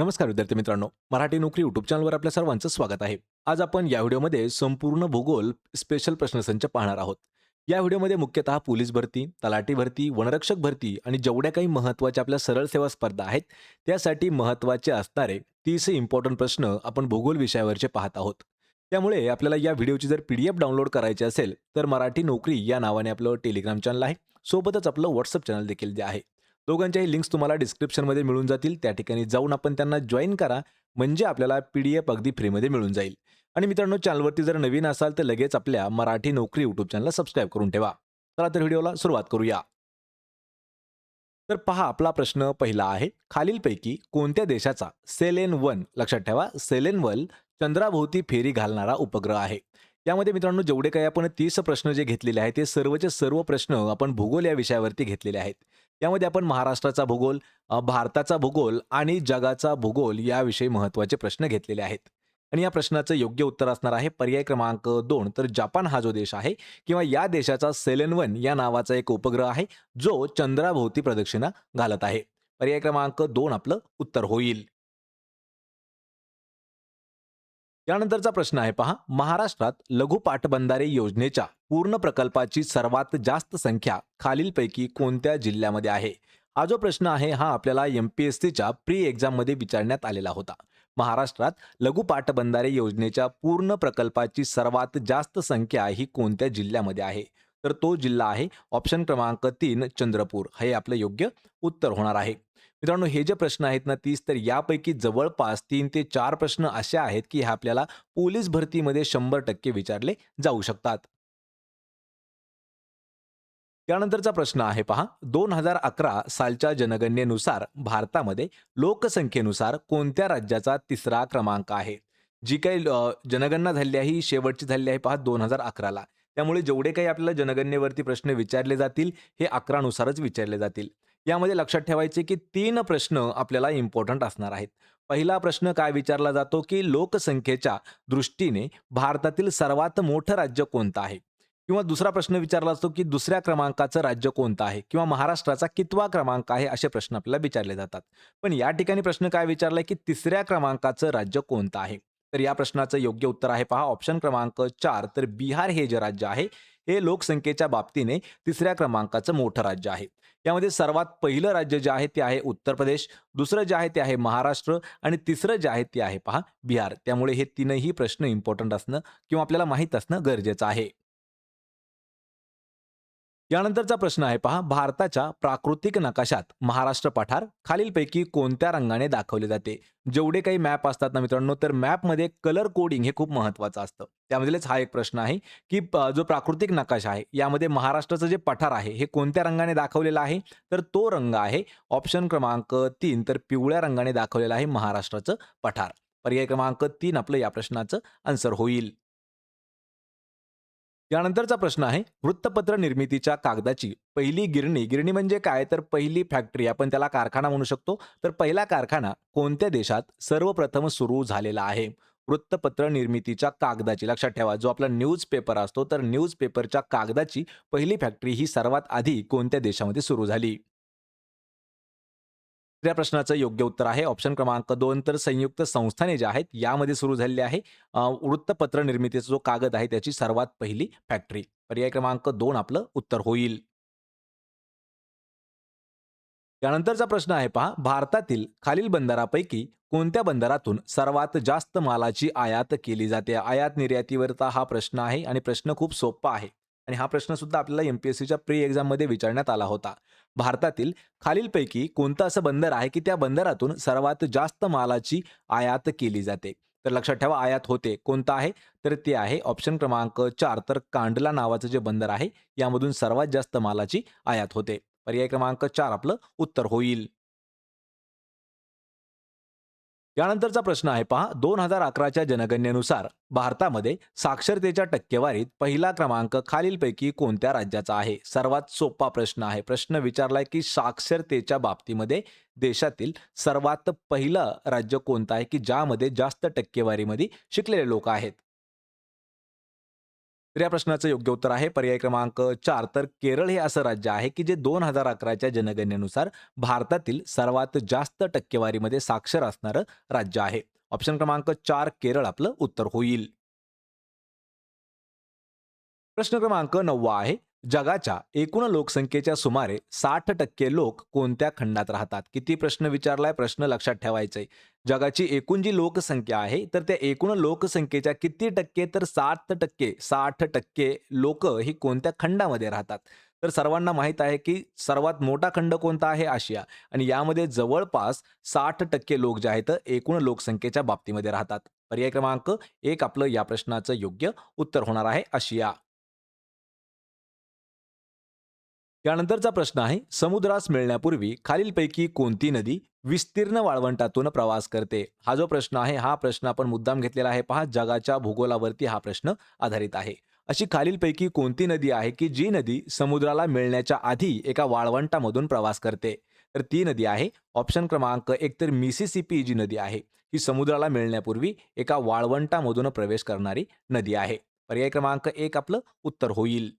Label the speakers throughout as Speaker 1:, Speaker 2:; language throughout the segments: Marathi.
Speaker 1: नमस्कार विद्यार्थी मित्रांनो मराठी नोकरी युट्यूब चॅनलवर आपल्या सर्वांचं स्वागत आहे. आज आपण या व्हिडिओमध्ये संपूर्ण भूगोल स्पेशल प्रश्नसंच पाहणार आहोत. या व्हिडिओमध्ये मुख्यतः पोलीस भरती तलाठी भरती वनरक्षक भरती आणि जेवढ्या काही महत्त्वाच्या आपल्या सरळ सेवा स्पर्धा आहेत त्यासाठी महत्त्वाचे असणारे तीस इम्पॉर्टंट प्रश्न आपण भूगोल विषयावरचे पाहत आहोत. त्यामुळे आपल्याला या व्हिडिओची जर पी डी एफ डाउनलोड करायची असेल तर मराठी नोकरी या नावाने आपलं टेलिग्राम चॅनल आहे. सोबतच आपलं व्हॉट्सअप चॅनल देखील जे आहे दोघांच्याही लिंक्स तुम्हाला डिस्क्रिप्शनमध्ये मिळून जातील. त्या ठिकाणी जाऊन आपण त्यांना जॉईन करा. म्हणजे आपल्याला पी डी एफ अगदी फ्रीमध्ये मिळून जाईल. आणि मित्रांनो चॅनलवरती जर नवीन असाल तर लगेच आपल्या मराठी नोकरी यूट्यूब चॅनलला सबस्क्राईब करून ठेवा. चला तर व्हिडिओला सुरुवात करूया. तर पहा आपला प्रश्न पहिला आहे. खालीलपैकी कोणत्या देशाचा सेलेन वन लक्षात ठेवा सेलेन वन चंद्राभोवती फेरी घालणारा उपग्रह आहे? यामध्ये मित्रांनो जेवढे काही आपण तीस प्रश्न जे घेतलेले आहेत ते सर्वचे सर्व प्रश्न आपण भूगोल या विषयावरती घेतलेले आहेत. यामध्ये आपण महाराष्ट्राचा भूगोल भारताचा भूगोल आणि जगाचा भूगोल याविषयी महत्त्वाचे प्रश्न घेतलेले आहेत. आणि या प्रश्नाचं योग्य उत्तर असणार आहे पर्याय क्रमांक दोन. तर जपान हा जो देश आहे किंवा या देशाचा सेलेन वन या नावाचा एक उपग्रह आहे जो चंद्राभोवती प्रदक्षिणा घालत आहे. पर्याय क्रमांक दोन आपलं उत्तर होईल. यानंतरचा प्रश्न आहे पहा. महाराष्ट्रात लघु पाटबंधारे योजनेच्या पूर्ण प्रकल्पाची सर्वात जास्त संख्या खालीलपैकी कोणत्या जिल्ह्यामध्ये आहे? हा जो प्रश्न आहे हा आपल्याला एम पी एस सीच्या प्री एक्झाममध्ये विचारण्यात आलेला होता. महाराष्ट्रात लघु पाटबंधारे योजनेच्या पूर्ण प्रकल्पाची सर्वात जास्त संख्या ही कोणत्या जिल्ह्यामध्ये आहे? तर तो जिल्हा आहे ऑप्शन क्रमांक तीन चंद्रपूर. हे आपलं योग्य उत्तर होणार आहे. मित्रांनो हे जे प्रश्न आहेत ना तीस तर यापैकी जवळपास तीन ते चार प्रश्न असे आहेत की हे आपल्याला पोलीस भरतीमध्ये शंभर टक्के विचारले जाऊ शकतात. त्यानंतरचा प्रश्न आहे पहा. दोन हजार अकरा सालच्या जनगणनेनुसार भारतामध्ये लोकसंख्येनुसार कोणत्या राज्याचा तिसरा क्रमांक आहे? जी काही जनगणना झाली आहे ही शेवटची झाली आहे पहा दोन हजार अकराला. त्यामुळे जेवढे काही आपल्याला जनगणनेवरती प्रश्न विचारले जातील हे अकरानुसारच विचारले जातील. यामध्ये लक्षात ठेवायचे की तीन प्रश्न आपल्याला इम्पॉर्टंट असणार आहेत. पहिला प्रश्न काय विचारला जातो की लोकसंख्येच्या दृष्टीने भारतातील सर्वात मोठं राज्य कोणतं आहे? किंवा दुसरा प्रश्न विचारला असतो की दुसऱ्या क्रमांकाचं राज्य कोणतं आहे? किंवा महाराष्ट्राचा कितवा क्रमांक आहे? असे प्रश्न आपल्याला विचारले जातात. पण या ठिकाणी प्रश्न काय विचारलाय की तिसऱ्या क्रमांकाचं राज्य कोणतं आहे? तर या प्रश्नाचं योग्य उत्तर आहे पहा. ऑप्शन क्रमांक चार. तर बिहार हे जे राज्य आहे हे लोकसंख्येच्या बाबतीने तिसऱ्या क्रमांकाचं मोठं राज्य आहे. यामध्ये सर्वात पहिलं राज्य जे आहे ते आहे उत्तर प्रदेश दुसरं जे आहे ते आहे महाराष्ट्र आणि तिसरं जे आहे ते आहे पहा बिहार. त्यामुळे हे तीनही प्रश्न इम्पॉर्टंट असणं किंवा आपल्याला माहीत असणं गरजेचं आहे. यानंतरचा प्रश्न आहे पहा. भारताच्या प्राकृतिक नकाशात महाराष्ट्र पठार खालीलपैकी कोणत्या रंगाने दाखवले जाते? जेवढे काही मॅप असतात ना मित्रांनो तर मॅपमध्ये कलर कोडिंग हे खूप महत्वाचं असतं. त्यामधलेच हा एक प्रश्न आहे की प- जो प्राकृतिक नकाशा आहे यामध्ये महाराष्ट्राचं जे पठार आहे हे कोणत्या रंगाने दाखवलेलं आहे? तर तो रंग आहे ऑप्शन क्रमांक तीन. तर पिवळ्या रंगाने दाखवलेलं आहे महाराष्ट्राचं पठार. पर्याय क्रमांक तीन आपलं या प्रश्नाचं आन्सर होईल. यानंतरचा प्रश्न आहे वृत्तपत्र निर्मितीच्या कागदाची पहिली गिरणी गिरणी म्हणजे काय? तर पहिली फॅक्टरी आपण त्याला कारखाना म्हणू शकतो. तर पहिला कारखाना कोणत्या देशात सर्वप्रथम सुरू झालेला आहे? वृत्तपत्र निर्मितीच्या कागदाची लक्षात ठेवा जो आपला न्यूज पेपर असतो तर न्यूज पेपरच्या कागदाची पहिली फॅक्टरी ही सर्वात आधी कोणत्या देशामध्ये सुरू झाली? तिसऱ्या प्रश्नाचं योग्य उत्तर आहे. ऑप्शन क्रमांक दोन तर संयुक्त संस्थाने ज्या आहेत यामध्ये सुरू झालेली आहे वृत्तपत्र निर्मितीचा जो कागद आहे त्याची सर्वात पहिली फॅक्टरी पर्याय क्रमांक दोन आपलं उत्तर होईल. त्यानंतरचा प्रश्न आहे पहा. भारतातील खालील बंदरापैकी कोणत्या बंदरातून सर्वात जास्त मालाची आयात केली जाते? आयात निर्यातीवरचा हा प्रश्न आहे आणि प्रश्न खूप सोपा आहे. आणि हा प्रश्न सुद्धा आपल्याला एमपीएससीच्या प्री एक्झाममध्ये विचारण्यात आला होता. भारतातील खालीलपैकी कोणतं असं बंदर आहे की त्या बंदरातून सर्वात जास्त मालाची आयात केली जाते? तर लक्षात ठेवा आयात होते. कोणतं आहे? तर ते आहे ऑप्शन क्रमांक चार. तर कांडला नावाचं जे बंदर आहे यामधून सर्वात जास्त मालाची आयात होते. पर्याय क्रमांक चार आपलं उत्तर होईल. यानंतरचा प्रश्न आहे पहा. दोन हजार अकराच्या जनगणनेनुसार भारतामध्ये साक्षरतेच्या टक्केवारीत पहिला क्रमांक खालीलपैकी कोणत्या राज्याचा आहे? सर्वात सोपा प्रश्न आहे. प्रश्न विचारलाय की साक्षरतेच्या बाबतीमध्ये देशातील सर्वात पहिलं राज्य कोणतं आहे? की ज्यामध्ये जास्त टक्केवारीमध्ये शिकलेले लोक आहेत? तर या प्रश्नाचं योग्य उत्तर आहे. पर्याय क्रमांक चार. तर केरळ हे असं राज्य आहे की जे दोन हजार अकराच्या जनगणनेनुसार भारतातील सर्वात जास्त टक्केवारीमध्ये साक्षर असणारं राज्य आहे. ऑप्शन क्रमांक चार केरळ आपलं उत्तर होईल. प्रश्न क्रमांक नववा आहे. जगाच्या एकूण लोकसंख्येच्या सुमारे साठ टक्के लोक कोणत्या खंडात राहतात? किती प्रश्न विचारलाय? प्रश्न लक्षात ठेवायचे जगाची एकूण जी लोकसंख्या आहे तर त्या एकूण लोकसंख्येच्या किती टक्के तर साठ टक्के साठ टक्के लोक ही कोणत्या खंडामध्ये राहतात? तर सर्वांना माहीत आहे की सर्वात मोठा खंड कोणता आहे? आशिया. आणि यामध्ये जवळपास साठ टक्के लोक जे आहेत एकूण लोकसंख्येच्या बाबतीमध्ये राहतात. पर्याय क्रमांक एक आपलं या प्रश्नाचं योग्य उत्तर होणार आहे आशिया. यानंतरचा प्रश्न आहे समुद्रास मिळण्यापूर्वी खालीलपैकी कोणती नदी विस्तीर्ण वाळवंटातून प्रवास करते? हा जो प्रश्न आहे हा प्रश्न आपण मुद्दाम घेतलेला आहे. पहा जगाच्या भूगोलावरती हा प्रश्न आधारित आहे. अशी खालीलपैकी कोणती नदी आहे की जी नदी समुद्राला मिळण्याच्या आधी एका वाळवंटामधून प्रवास करते? तर ती नदी आहे ऑप्शन क्रमांक एक तर मिसिसिपी जी नदी आहे. ही समुद्राला मिळण्यापूर्वी एका वाळवंटामधून प्रवेश करणारी नदी आहे. पर्याय क्रमांक एक आपलं उत्तर होईल.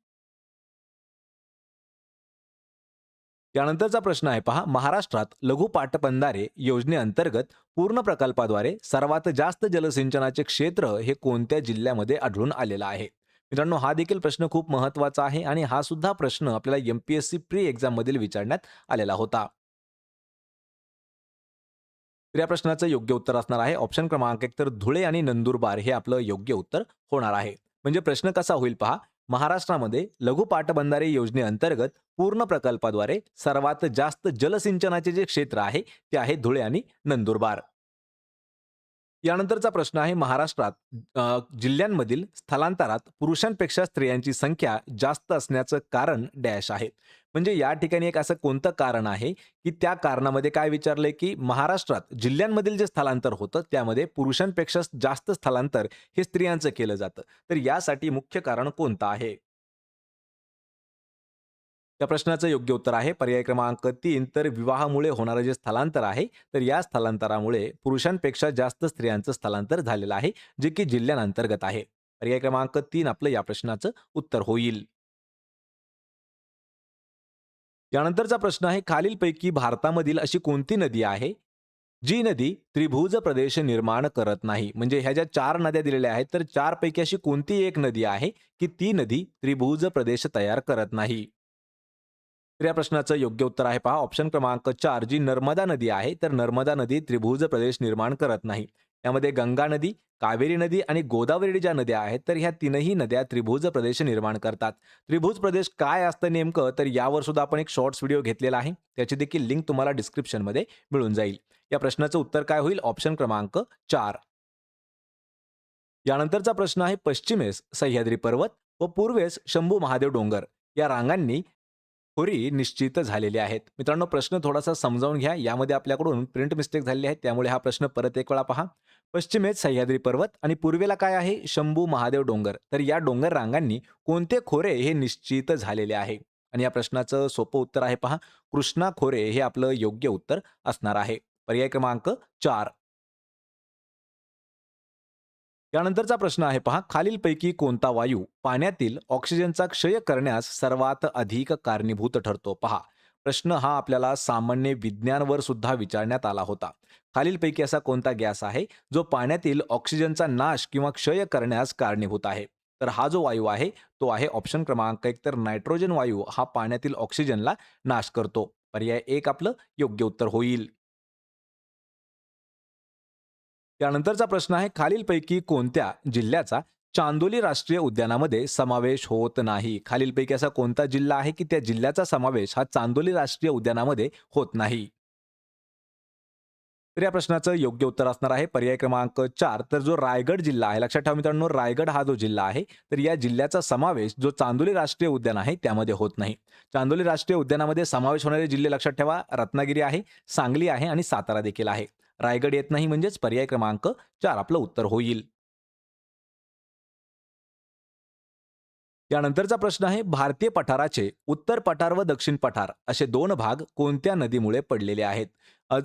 Speaker 1: यानंतरचा प्रश्न आहे पहा. महाराष्ट्रात लघु पाटबंधारे योजनेअंतर्गत पूर्ण प्रकल्पाद्वारे सर्वात जास्त जलसिंचनाचे क्षेत्र हे कोणत्या जिल्ह्यामध्ये आढळून आलेलं आहे? मित्रांनो हा देखील प्रश्न खूप महत्त्वाचा आहे आणि हा सुद्धा प्रश्न आपल्याला एमपीएससी प्री एक्झाम मधील विचारण्यात आलेला होता. तर या प्रश्नाचं योग्य उत्तर असणार आहे. ऑप्शन क्रमांक एक तर धुळे आणि नंदुरबार हे आपलं योग्य उत्तर होणार आहे. म्हणजे प्रश्न कसा होईल पहा. महाराष्ट्रामध्ये लघु पाटबंधारे योजनेअंतर्गत पूर्ण प्रकल्पाद्वारे सर्वात जास्त जलसिंचनाचे जे क्षेत्र आहे ते आहे धुळे आणि नंदुरबार. यानंतरचा प्रश्न आहे महाराष्ट्रात जिल्ह्यांमधील स्थलांतरात पुरुषांपेक्षा स्त्रियांची संख्या जास्त असण्याचं कारण डॅश आहे. म्हणजे या ठिकाणी एक असं कोणतं कारण आहे की त्या कारणामध्ये काय विचारलंय की महाराष्ट्रात जिल्ह्यांमधील जे स्थलांतर होतं त्यामध्ये पुरुषांपेक्षा जास्त स्थलांतर हे स्त्रियांचं केलं जातं. तर यासाठी मुख्य कारण कोणतं आहे? त्या प्रश्नाचं योग्य उत्तर आहे. पर्याय क्रमांक तीन तर विवाहामुळे होणारं जे स्थलांतर आहे तर या स्थलांतरामुळे पुरुषांपेक्षा जास्त स्त्रियांचं स्थलांतर झालेलं आहे जे की जिल्ह्यांअंतर्गत आहे. पर्याय क्रमांक तीन आपलं या प्रश्नाचं उत्तर होईल. यानंतरचा प्रश्न आहे खालीलपैकी भारतामधील अशी कोणती नदी आहे जी नदी त्रिभुज प्रदेश निर्माण करत नाही? म्हणजे ह्या ज्या चार नद्या दिलेल्या आहेत तर चार पैकी अशी कोणती एक नदी आहे की ती नदी त्रिभुज प्रदेश तयार करत नाही? तर या प्रश्नाचं योग्य उत्तर आहे पहा ऑप्शन क्रमांक चार जी नर्मदा नदी आहे तर नर्मदा नदी त्रिभुज प्रदेश निर्माण करत नाही. यामध्ये गंगा नदी कावेरी नदी आणि गोदावरी ज्या नद्या आहेत तर ह्या तीनही नद्या त्रिभुज प्रदेश निर्माण करतात. त्रिभुज प्रदेश काय असतं नेमकं तर यावर सुद्धा आपण एक शॉर्ट्स व्हिडिओ घेतलेला आहे. त्याची देखील लिंक तुम्हाला डिस्क्रिप्शनमध्ये मिळून जाईल. या प्रश्नाचं उत्तर काय होईल? ऑप्शन क्रमांक चार. यानंतरचा प्रश्न आहे पश्चिमेस सह्याद्री पर्वत व पूर्वेस शंभू महादेव डोंगर. या रांगांनी खोरी निश्चित झालेली आहेत. मित्रांनो प्रश्न थोडासा समजावून घ्या. यामध्ये आपल्याकडून प्रिंट मिस्टेक झालेली आहे. त्यामुळे हा प्रश्न परत एक वेळा पहा. पश्चिमेत सह्याद्री पर्वत आणि पूर्वेला काय आहे? शंभू महादेव डोंगर. तर या डोंगर रांगांनी कोणते खोरे हे निश्चित झालेले आहे? आणि या प्रश्नाचं सोपं उत्तर आहे पहा. कृष्णा खोरे हे आपलं योग्य उत्तर असणार आहे. पर्याय क्रमांक चार. यानंतरचा प्रश्न आहे पहा. खालीलपैकी कोणता वायू पाण्यातील ऑक्सिजनचा क्षय करण्यास सर्वात अधिक कारणीभूत ठरतो? पहा. प्रश्न हा आपल्याला सामान्य विज्ञानवर सुद्धा विचारण्यात आला होता. खालीलपैकी असा कोणता गॅस आहे जो पाण्यातील ऑक्सिजनचा नाश किंवा क्षय करण्यास कारणीभूत आहे? तर हा जो वायू आहे तो आहे ऑप्शन क्रमांक एक. तर नायट्रोजन वायू हा पाण्यातील ऑक्सिजनला नाश करतो. पर्याय एक आपलं योग्य उत्तर होईल. त्यानंतरचा प्रश्न आहे खालीलपैकी कोणत्या जिल्ह्याचा चांदोली राष्ट्रीय उद्यानामध्ये समावेश होत नाही? खालीलपैकी असा कोणता जिल्हा आहे की त्या जिल्ह्याचा समावेश हा चांदोली राष्ट्रीय उद्यानामध्ये होत नाही? तर या प्रश्नाचं योग्य उत्तर असणार आहे पर्याय क्रमांक चार. तर जो रायगड जिल्हा आहे लक्षात ठेवा मित्रांनो रायगड हा जो जिल्हा आहे तर या जिल्ह्याचा समावेश जो चांदोली राष्ट्रीय उद्यान आहे त्यामध्ये होत नाही. चांदोली राष्ट्रीय उद्यानामध्ये समावेश होणारे जिल्हे लक्षात ठेवा रत्नागिरी आहे सांगली आहे आणि सातारा देखील आहे. रायगड येत नाही म्हणजेच पर्याय क्रमांक चार आपलं उत्तर होईल यानंतरचा प्रश्न आहे भारतीय पठाराचे उत्तर पठार व दक्षिण पठार असे दोन भाग कोणत्या नदीमुळे पडलेले आहेत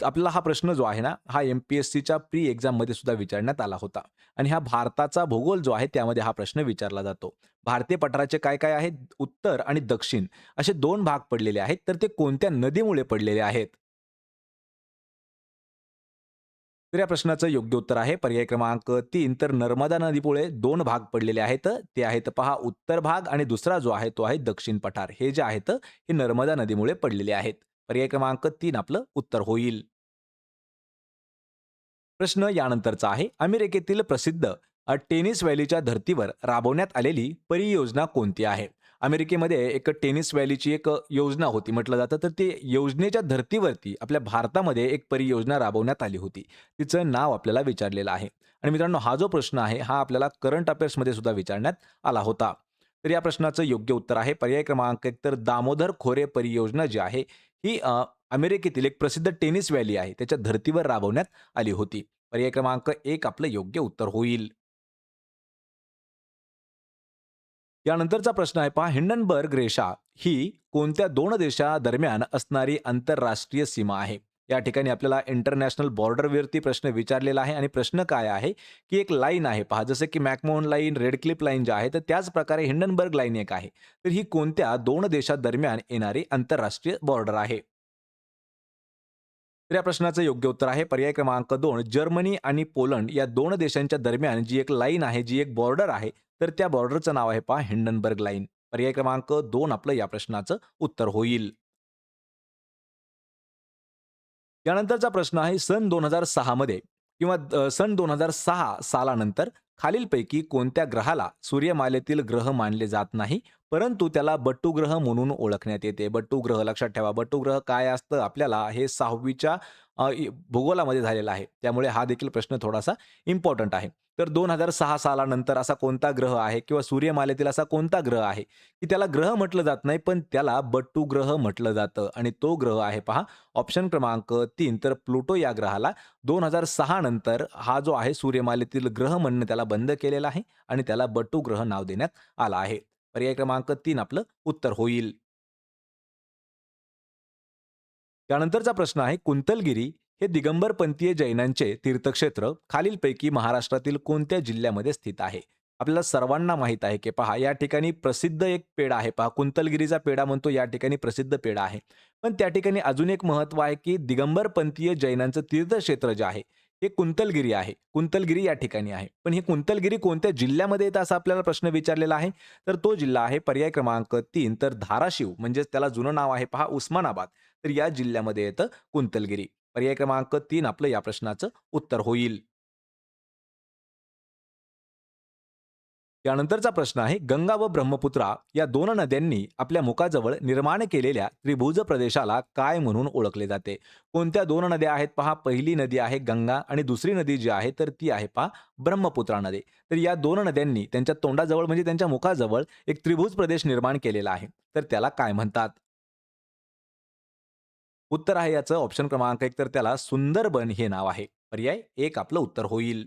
Speaker 1: आपला हा प्रश्न जो आहे ना, हा एम-पी-एस-सीच्या प्री एक्झाममध्ये सुद्धा विचारण्यात आला होता आणि हा भारताचा भूगोल जो आहे त्यामध्ये हा प्रश्न विचारला जातो. भारतीय पठाराचे काय-काय आहेत? उत्तर आणि दक्षिण असे दोन भाग पडलेले आहेत. तर ते कोणत्या नदीमुळे पडलेले आहेत? तर या प्रश्नाचं योग्य उत्तर आहे पर्याय क्रमांक तीन तर नर्मदा नदीमुळे दोन भाग पडलेले आहेत. ते आहेत पहा उत्तर भाग आणि दुसरा जो आहे तो आहे दक्षिण पठार. हे जे आहेत हे नर्मदा नदीमुळे पडलेले आहेत. पर्याय क्रमांक तीन आपलं उत्तर होईल. प्रश्न यानंतरचा आहे. अमेरिकेतील प्रसिद्ध टेनिस व्हॅलीच्या धर्तीवर राबवण्यात आलेली परियोजना कोणती आहे? अमेरिकेमध्ये एक टेनिस व्हॅलीची एक योजना होती म्हटलं जातं. तर ती योजनेच्या धर्तीवरती आपल्या भारतामध्ये एक परियोजना राबवण्यात आली होती. तिचं नाव आपल्याला विचारलेलं आहे. आणि मित्रांनो हा जो प्रश्न आहे हा आपल्याला करंट अफेअर्समध्ये सुद्धा विचारण्यात आला होता. तर या प्रश्नाचं योग्य उत्तर आहे पर्याय क्रमांक एक तर दामोदर खोरे परियोजना जी आहे ही अमेरिकेतील एक प्रसिद्ध टेनिस व्हॅली आहे. त्याच्या धर्तीवर राबवण्यात आली होती. पर्याय क्रमांक एक आपलं योग्य उत्तर होईल. यानंतरचा प्रश्न आहे पहा हिंडनबर्ग रेषा ही कोणत्या दोन देशादरम्यान असणारी आंतरराष्ट्रीय सीमा आहे? या ठिकाणी आपल्याला इंटरनॅशनल बॉर्डरवरती प्रश्न विचारलेला आहे आणि प्रश्न काय आहे, की एक लाईन आहे पहा जसं की मॅकमोहन लाईन, रेडक्लिप लाईन जे आहे तर त्याच प्रकारे हिंडनबर्ग लाईन एक आहे. तर ही कोणत्या दोन देशादरम्यान येणारी आंतरराष्ट्रीय बॉर्डर आहे? तर या प्रश्नाचं योग्य उत्तर आहे पर्याय क्रमांक दोन जर्मनी आणि पोलंड या दोन देशांच्या दरम्यान जी एक लाईन आहे, जी एक बॉर्डर आहे, तर त्या बॉर्डरचं नाव आहे पहा हिंडनबर्ग लाईन. पर्याय क्रमांक दोन आपलं या प्रश्नाचं उत्तर होईल. यानंतरचा प्रश्न आहे सन 2006 मध्ये किंवा सन दोन हजार सहा सालानंतर खालीलपैकी कोणत्या ग्रहाला सूर्यमालेतील ग्रह मानले जात नाही, परंतु त्याला बट्टू ग्रह म्हणून ओळखण्यात येते. बट्टू ग्रह लक्षात ठेवा. बट्टू ग्रह काय असतं आपल्याला हे सहावीच्या भूगोलामध्ये झालेला आहे. त्यामुळे हा देखील प्रश्न थोडासा इम्पॉर्टंट आहे. तर 2006 सालानंतर असा कोणता ग्रह आहे किंवा सूर्यमालेतील असा कोणता ग्रह आहे, की त्याला ग्रह म्हटलं जात नाही, पण त्याला बट्टू ग्रह म्हटलं जातं आणि तो ग्रह आहे पहा ऑप्शन क्रमांक तीन तर प्लुटो या ग्रहाला 2006 नंतर हा जो आहे सूर्यमालेतील ग्रह म्हणणं त्याला बंद केलेला आहे आणि त्याला बट्टू ग्रह नाव देण्यात आलं आहे. पर्याय क्रमांक तीन आपलं उत्तर होईल. त्यानंतरचा प्रश्न आहे कुंतलगिरी हे दिगंबरपंथीय जैनांचे तीर्थक्षेत्र खालीलपैकी महाराष्ट्रातील कोणत्या जिल्ह्यामध्ये स्थित आहे? आपल्याला सर्वांना माहीत आहे, की पहा या ठिकाणी प्रसिद्ध एक पेढा आहे पहा कुंतलगिरीचा पेढा म्हणतो या ठिकाणी प्रसिद्ध पेढा आहे. पण त्या ठिकाणी अजून एक महत्त्व आहे, की दिगंबरपंथीय जैनांचं तीर्थक्षेत्र जे आहे, हे कुंतलगिरी आहे. कुंतलगिरी या ठिकाणी आहे. पण हे कुंतलगिरी कोणत्या जिल्ह्यामध्ये येतं असा आपल्याला प्रश्न विचारलेला आहे. तर तो जिल्हा आहे पर्याय क्रमांक तीन तर धाराशिव म्हणजेच त्याला जुनं नाव आहे पहा उस्मानाबाद. तर या जिल्ह्यामध्ये येतं कुंतलगिरी. पर्याय क्रमांक तीन आपलं या प्रश्नाचं उत्तर होईल. यानंतरचा प्रश्न आहे गंगा व ब्रह्मपुत्रा या दोन नद्यांनी आपल्या मुखाजवळ निर्माण केलेल्या त्रिभुज प्रदेशाला काय म्हणून ओळखले जाते? कोणत्या दोन नद्या आहेत पहा पहिली नदी आहे गंगा आणि दुसरी नदी जी आहे तर ती आहे पहा ब्रह्मपुत्रा नदी. तर या दोन नद्यांनी त्यांच्या तोंडाजवळ म्हणजे त्यांच्या मुखाजवळ एक त्रिभुज प्रदेश निर्माण केलेला आहे. तर त्याला काय म्हणतात? उत्तर आहे याचं ऑप्शन क्रमांक एक तर त्याला सुंदरबन हे नाव आहे. पर्याय एक आपलं उत्तर होईल.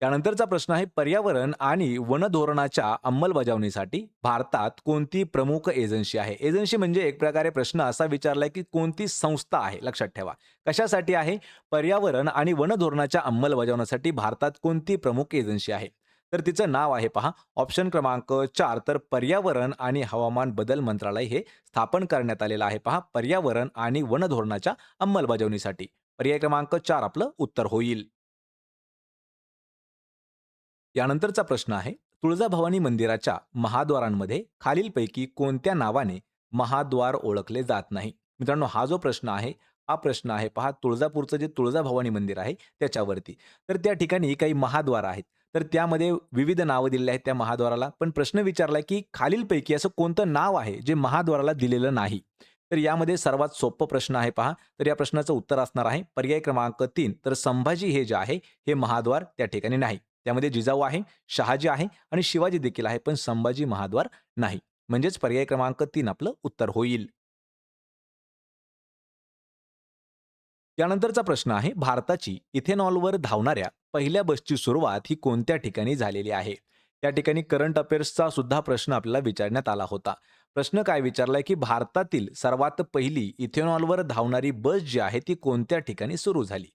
Speaker 1: त्यानंतरचा प्रश्न आहे पर्यावरण आणि वन धोरणाच्या अंमलबजावणीसाठी भारतात कोणती प्रमुख एजन्सी आहे? एजन्सी म्हणजे एक प्रकारे प्रश्न असा विचारलाय, की कोणती संस्था आहे? लक्षात ठेवा. कशासाठी आहे? पर्यावरण आणि वन धोरणाच्या अंमलबजावणीसाठी भारतात कोणती प्रमुख एजन्सी आहे? तर तिचं नाव आहे पहा ऑप्शन क्रमांक चार तर पर्यावरण आणि हवामान बदल मंत्रालय हे स्थापन करण्यात आलेलं आहे पहा पर्यावरण आणि वन धोरणाच्या अंमलबजावणीसाठी. पर्याय क्रमांक चार आपलं उत्तर होईल. यानंतरचा प्रश्न आहे तुळजाभवानी मंदिराच्या महाद्वारांमध्ये खालीलपैकी कोणत्या नावाने महाद्वार ओळखले जात नाही? मित्रांनो हा जो प्रश्न आहे, हा प्रश्न आहे पहा तुळजापूरचं जे तुळजाभवानी मंदिर आहे त्याच्यावरती. तर त्या ठिकाणी काही महाद्वार आहेत. तर त्यामध्ये विविध नावं दिलेली आहेत त्या महाद्वाराला. पण प्रश्न विचारला की खालीलपैकी असं कोणतं नाव आहे जे महाद्वाराला दिलेलं नाही? तर यामध्ये सर्वात सोपं प्रश्न आहे पहा. तर या प्रश्नाचं उत्तर असणार आहे पर्याय क्रमांक तीन तर संभाजी हे जे आहे हे महाद्वार त्या ठिकाणी नाही. त्यामध्ये जिजाऊ आहे, शहाजी आहे आणि शिवाजी देखील आहे. पण संभाजी महाद्वार नाही. म्हणजेच पर्याय क्रमांक तीन आपलं उत्तर होईल. यानंतरचा प्रश्न आहे भारताची इथेनॉलवर धावणाऱ्या पहिल्या बसची सुरुवात ही कोणत्या ठिकाणी झालेली आहे? या ठिकाणी करंट अफेअर्सचा सुद्धा प्रश्न आपल्याला विचारण्यात आला होता प्रश्न काय विचारलाय की भारतातील सर्वात पहिली इथेनॉलवर धावणारी बस जी आहे ती कोणत्या ठिकाणी सुरू झाली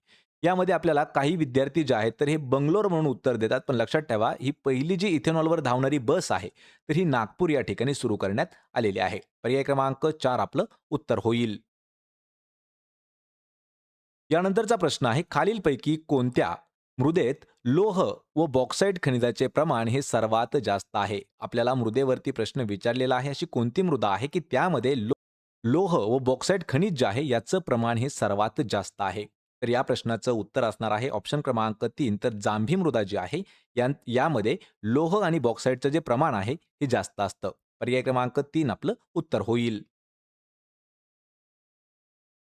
Speaker 1: यामध्ये आपल्याला काही विद्यार्थी जे आहेत तर हे बंगलोर म्हणून उत्तर देतात. पण लक्षात ठेवा ही पहिली जी इथेनॉलवर धावणारी बस आहे तर ही नागपूर या ठिकाणी सुरू करण्यात आलेली आहे. पर्याय क्रमांक चार आपलं उत्तर होईल. यानंतरचा प्रश्न आहे खालीलपैकी कोणत्या मृदेत लोह व बॉक्साईट खनिजाचे प्रमाण हे सर्वात जास्त आहे? आपल्याला मृदेवरती प्रश्न विचारलेला आहे अशी कोणती मृदा आहे की त्यामध्ये लोह व बॉक्साईट खनिज जे आहे याचं प्रमाण हे सर्वात जास्त आहे? तर या प्रश्नाचं उत्तर असणार आहे ऑप्शन क्रमांक तीन. तर जांभी मृदा जी आहे या यामध्ये लोह आणि बॉक्साईडचं जे प्रमाण आहे हे जास्त असतं. पर्याय क्रमांक तीन आपलं उत्तर होईल.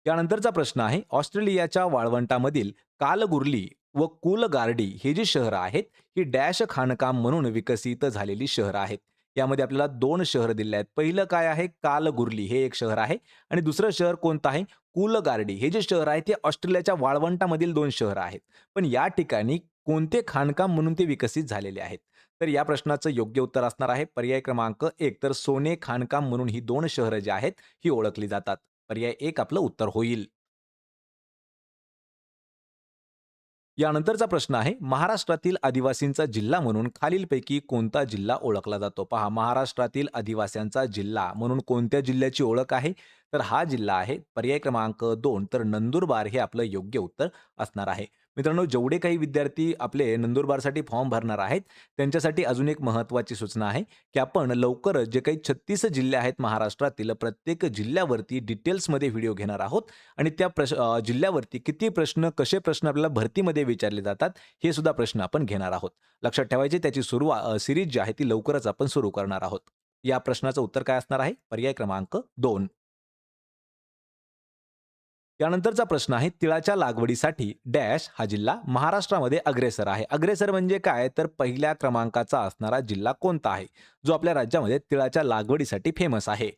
Speaker 1: यानंतरचा प्रश्न आहे ऑस्ट्रेलियाच्या वाळवंटामधील कालगुर्ली व कुलगार्डी हे जी शहरं आहेत ही डॅश खाणकाम म्हणून विकसित झालेली शहरं आहेत. यामध्ये आपल्याला दोन शहर दिले आहेत. पहिलं काय आहे? कालगुर्ली हे एक शहर आहे. आणि दुसरं शहर कोणतं आहे? कुलगार्डी. हे जे शहर आहे ते ऑस्ट्रेलियाच्या वाळवंटामधील दोन शहरं आहेत. पण या ठिकाणी कोणते खाणकाम म्हणून ते विकसित झालेले आहेत? तर या प्रश्नाचं योग्य उत्तर असणार आहे. पर्याय क्रमांक एक. तर सोने खाणकाम म्हणून ही दोन शहरं जी आहेत ही ओळखली जातात. पर्याय एक आपलं उत्तर होईल. यानंतरचा प्रश्न आहे महाराष्ट्रातील आदिवासींचा जिल्हा म्हणून खालीलपैकी कोणता जिल्हा ओळखला जातो? पहा महाराष्ट्रातील आदिवासींचा जिल्हा म्हणून कोणत्या जिल्ह्याची ओळख आहे? तर हा जिल्हा आहे पर्याय क्रमांक दोन. तर नंदुरबार हे आपलं योग्य उत्तर असणार आहे. मित्रांनो जेवढे काही विद्यार्थी आपले नंदुरबारसाठी फॉर्म भरणार आहेत त्यांच्यासाठी अजून एक महत्त्वाची सूचना आहे की आपण लवकरच जे काही छत्तीस जिल्हे आहेत महाराष्ट्रातील प्रत्येक जिल्ह्यावरती डिटेल्समध्ये व्हिडिओ घेणार आहोत. आणि त्या प्रश जिल्ह्यावरती किती प्रश्न कसे प्रश्न आपल्याला भरतीमध्ये विचारले जातात हे सुद्धा प्रश्न आपण घेणार आहोत. लक्षात ठेवायचे त्याची सुरुवात सिरीज जी आहे ती लवकरच आपण सुरू करणार आहोत. या प्रश्नाचं उत्तर काय असणार आहे? पर्याय क्रमांक दोन. यानंतरचा प्रश्न आहे तिळाच्या लागवडीसाठी डॅश हा जिल्हा महाराष्ट्रामध्ये अग्रेसर आहे. अग्रेसर म्हणजे काय? तर पहिल्या क्रमांकाचा असणारा जिल्हा कोणता आहे? जो आपल्या राज्यामध्ये तिळाच्या लागवडीसाठी फेमस आहे.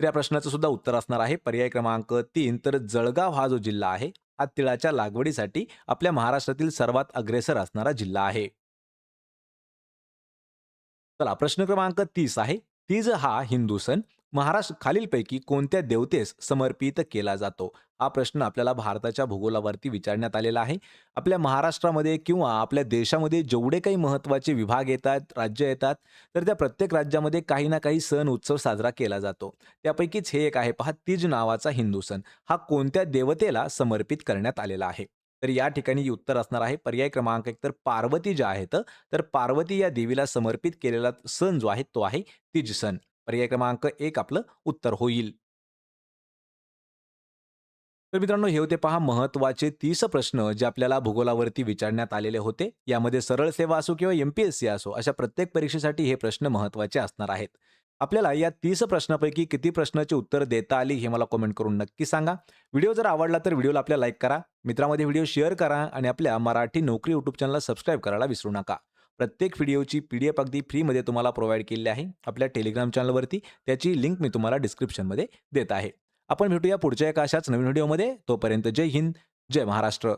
Speaker 1: तर या प्रश्नाचं सुद्धा उत्तर असणार आहे. पर्याय क्रमांक तीन तर जळगाव हा जो जिल्हा आहे हा तिळाच्या लागवडीसाठी आपल्या महाराष्ट्रातील सर्वात अग्रेसर असणारा जिल्हा आहे. चला प्रश्न क्रमांक तीस आहे. तीज हा हिंदू सण. महाराष्ट्र खालीलपैकी कोणत्या देवतेस समर्पित केला जातो? हा प्रश्न आपल्याला भारताच्या भूगोलावरती विचारण्यात आलेला आहे. आपल्या महाराष्ट्रामध्ये किंवा आपल्या देशामध्ये जेवढे काही महत्त्वाचे विभाग येतात राज्य येतात तर त्या प्रत्येक राज्यामध्ये काही ना काही सण उत्सव साजरा केला जातो. त्यापैकीच हे एक आहे पहा तीज नावाचा हिंदू सण. हा कोणत्या देवतेला समर्पित करण्यात आलेला आहे? तर या ठिकाणी उत्तर असणार आहे पर्याय क्रमांक एक तर पार्वती ज्या आहेत तर पार्वती या देवीला समर्पित केलेला सण जो आहे तो आहे तीज सण. पर्याय क्रमांक एक आपलं उत्तर होईल. तर मित्रांनो हे होते पहा महत्त्वाचे तीस प्रश्न जे आपल्याला भूगोलावरती विचारण्यात आलेले होते. यामध्ये सरळ सेवा असो किंवा एम पी एस सी असो अशा प्रत्येक परीक्षेसाठी हे प्रश्न महत्त्वाचे असणार आहेत. आपल्याला या तीस प्रश्नापैकी किती प्रश्नाची उत्तर देता आली हे मला कमेंट करून नक्की सांगा. व्हिडिओ जर आवडला तर व्हिडिओला आपल्या लाईक करा. मित्रामध्ये व्हिडिओ शेअर करा आणि आपल्या मराठी नोकरी यूट्यूब चॅनलला सबस्क्राईब करायला विसरू नका. प्रत्येक व्हिडिओची पी डी एफ अगदी फ्रीमध्ये तुम्हाला प्रोव्हाइड केलेली आहे आपल्या टेलिग्राम चॅनलवरती. त्याची लिंक मी तुम्हाला डिस्क्रिप्शनमध्ये देत आहे. आपण भेटूया पुढच्या एका अशाच नवीन व्हिडिओमध्ये. तोपर्यंत जय हिंद जय महाराष्ट्र.